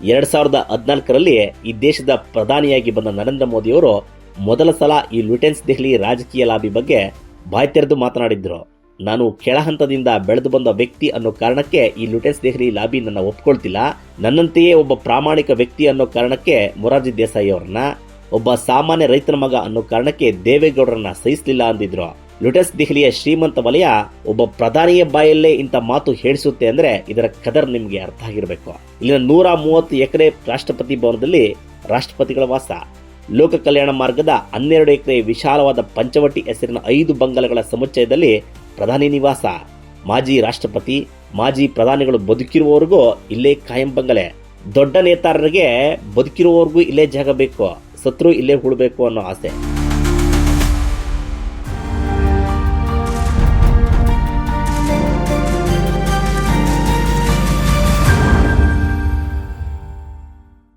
ಎರಡ್ ಸಾವಿರದ ಹದಿನಾಲ್ಕರಲ್ಲಿ ಈ ದೇಶದ ಪ್ರಧಾನಿಯಾಗಿ ಬಂದ ನರೇಂದ್ರ ಮೋದಿಯವರು ಮೊದಲ ಸಲ ಈ ಲುಟೆನ್ಸ್ ದೆಹಲಿ ರಾಜಕೀಯ ಲಾಬಿ ಬಗ್ಗೆ ಬಾಯ್ ತೆರೆದು ಮಾತನಾಡಿದ್ರು ನಾನು ಕೆಳಹಂತದಿಂದ ಬೆಳೆದು ಬಂದ ವ್ಯಕ್ತಿ ಅನ್ನೋ ಕಾರಣಕ್ಕೆ ಈ ಲುಟೆನ್ಸ್ ದೆಹಲಿ ಲಾಬಿ ನನ್ನ ಒಪ್ಕೊಳ್ತಿಲ್ಲ. ನನ್ನಂತೆಯೇ ಒಬ್ಬ ಪ್ರಾಮಾಣಿಕ ವ್ಯಕ್ತಿ ಅನ್ನೋ ಕಾರಣಕ್ಕೆ ಮೊರಾರ್ಜಿ ದೇಸಾಯಿ ಅವರನ್ನ, ಒಬ್ಬ ಸಾಮಾನ್ಯ ರೈತನ ಮಗ ಅನ್ನೋ ಕಾರಣಕ್ಕೆ ದೇವೇಗೌಡರನ್ನ ಸಹಿಸಲಿಲ್ಲ ಅಂದಿದ್ರು. ಲುಟೆನ್ಸ್ ದೆಹಲಿಯ ಶ್ರೀಮಂತ ವಲಯ ಒಬ್ಬ ಪ್ರಧಾನಿಯ ಬಾಯಲ್ಲೇ ಇಂಥ ಮಾತು ಹೇಳಿಸುತ್ತೆ ಅಂದ್ರೆ ಇದರ ಕದರ್ ನಿಮಗೆ ಅರ್ಥ ಆಗಿರಬೇಕು. ಇಲ್ಲಿನ ನೂರ ಮೂವತ್ತು ಎಕರೆ ರಾಷ್ಟ್ರಪತಿ ಭವನದಲ್ಲಿ ರಾಷ್ಟ್ರಪತಿಗಳ ವಾಸ. ಲೋಕ ಕಲ್ಯಾಣ ಮಾರ್ಗದ ಹನ್ನೆರಡು ಎಕರೆ ವಿಶಾಲವಾದ ಪಂಚವಟಿ ಹೆಸರಿನ ಐದು ಬಂಗಲೆಗಳ ಸಮುಚ್ಚಯದಲ್ಲಿ ಪ್ರಧಾನಿ ನಿವಾಸ. ಮಾಜಿ ರಾಷ್ಟ್ರಪತಿ, ಮಾಜಿ ಪ್ರಧಾನಿಗಳು ಬದುಕಿರುವವರೆಗೂ ಇಲ್ಲೇ ಕಾಯಂ ಬಂಗಲೆ. ದೊಡ್ಡ ನೇತಾರರಿಗೆ ಬದುಕಿರುವವರೆಗೂ ಇಲ್ಲೇ ಜಾಗ ಬೇಕು ಸತ್ರು ಇಲ್ಲೇ ಹೂಡಬೇಕು ಅನ್ನೋ ಆಸೆ.